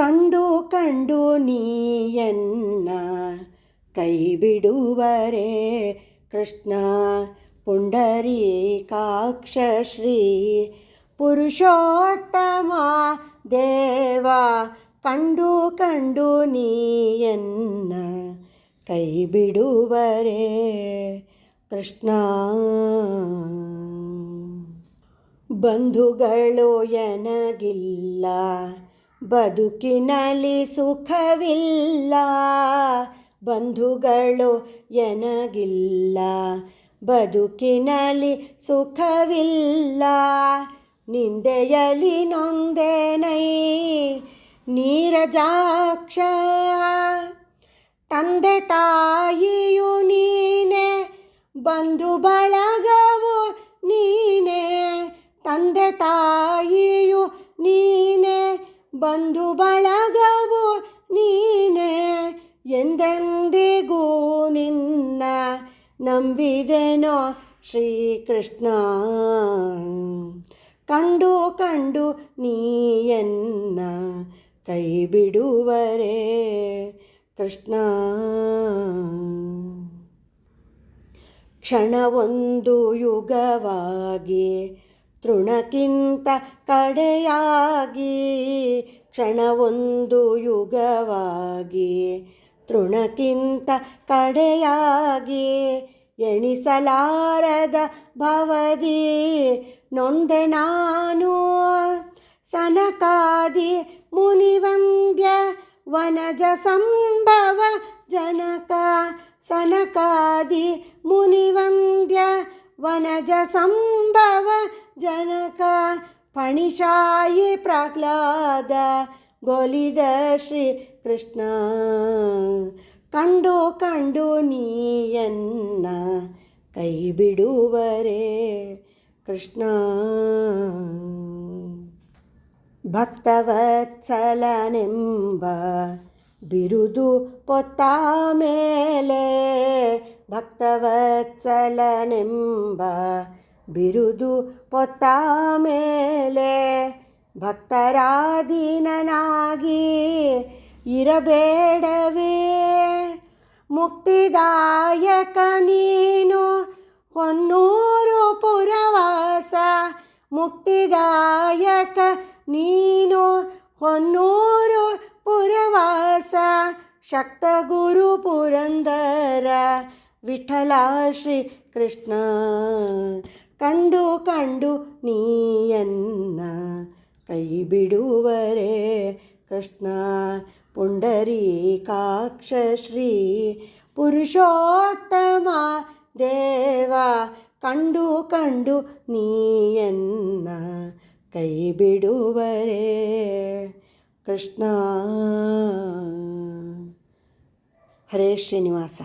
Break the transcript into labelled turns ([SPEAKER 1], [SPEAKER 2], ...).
[SPEAKER 1] ಕಂಡು ಕಂಡು ನೀಯನ್ನ ಕೈ ಬಿಡುವರೆ ಕೃಷ್ಣ ಪುಂಡರೀಕಾಕ್ಷ ಶ್ರೀ ಪುರುಷೋತ್ತಮ ದೇವ ಕಂಡು ಕಂಡು ನೀಯನ್ನ ಕೈ ಬಿಡುವರೆ ಕೃಷ್ಣ ಬಂಧುಗಳು ಎನಗಿಲ್ಲ ಬದುಕಿನಲ್ಲಿ ಸುಖವಿಲ್ಲ, ಬಂಧುಗಳು ಎನಗಿಲ್ಲ, ಬದುಕಿನಲ್ಲಿ ಸುಖವಿಲ್ಲ ನಿಂದೆಯಲಿ ನೊಂದೇನೈ ನೀರಜಾಕ್ಷ, ತಂದೆ ತಾಯಿಯು ನೀನೆ, ಬಂಧು ಬಳಗವು ನೀನೆ, ತಂದೆ ತಾಯಿಯು ನೀನೆ ಬಂಧು ಬಳಗವು ನೀನೆ ಎಂದೆಂದಿಗೂ ನಿನ್ನ ನಂಬಿದೆನೋ ಶ್ರೀಕೃಷ್ಣ. ಕಂಡು ಕಂಡು ನೀಯನ್ನ ಕೈ ಬಿಡುವರೆ ಕೃಷ್ಣ. ಕ್ಷಣವೊಂದು ಯುಗವಾಗಿ ತೃಣಕ್ಕಿಂತ ಕಡೆಯಾಗಿ, ಕ್ಷಣವೊಂದು ಯುಗವಾಗಿ. ತೃಣಕ್ಕಿಂತ ಕಡೆಯಾಗಿ ಎಣಿಸಲಾರದ ಭವದಿ, ನೊಂದೆ ನಾನು ಸನಕಾದಿ ಮುನಿವಂದ್ಯ ವನಜ ಸಂಭವ ಜನಕ, ಸನಕಾದಿ ಮುನಿವಂದ್ಯ ವನಜ ಸಂಭವ ಜನಕ ಪಣಿಶಾಯಿ ಪ್ರಹ್ಲಾದ ಗೋಲಿದ ಶ್ರೀ ಕೃಷ್ಣ ಕಂಡು ಕಂಡು ನೀಯನ್ನ ಕೈ ಬಿಡುವರೆ ಕೃಷ್ಣ. ಭಕ್ತವತ್ಸಲನೆಂಬ ಬಿರುದು ಪೊತ್ತ ಮೇಲೆ ಭಕ್ತವತ್ಸಲನೆಂಬ ಬಿರುದು ಪೊತ್ತ ಮೇಲೆ ಭಕ್ತರಾಧೀನನಾಗಿ ಇರಬೇಡವೇ. ಮುಕ್ತಿದಾಯಕ ನೀನು ಹೊನ್ನೂರು ಪುರವಾಸ, ಮುಕ್ತಿದಾಯಕ ನೀನು ಹೊನ್ನೂರು ಪುರವಾಸ, ಶಕ್ತ ಗುರು ಪುರಂದರ ವಿಠಲ ಶ್ರೀ ಕೃಷ್ಣ ಕಂಡು ಕಂಡು ನೀಯನ್ನ ಕೈ ಬಿಡುವರೆ ಕೃಷ್ಣ ಪುಂಡರೀಕಾಕ್ಷ ಶ್ರೀ ಪುರುಷೋತ್ತಮ ದೇವ ಕಂಡು ಕಂಡು ನೀಯನ್ನ ಕೈ ಬಿಡುವರೆ ಕೃಷ್ಣ ಹರೇ ಶ್ರೀನಿವಾಸ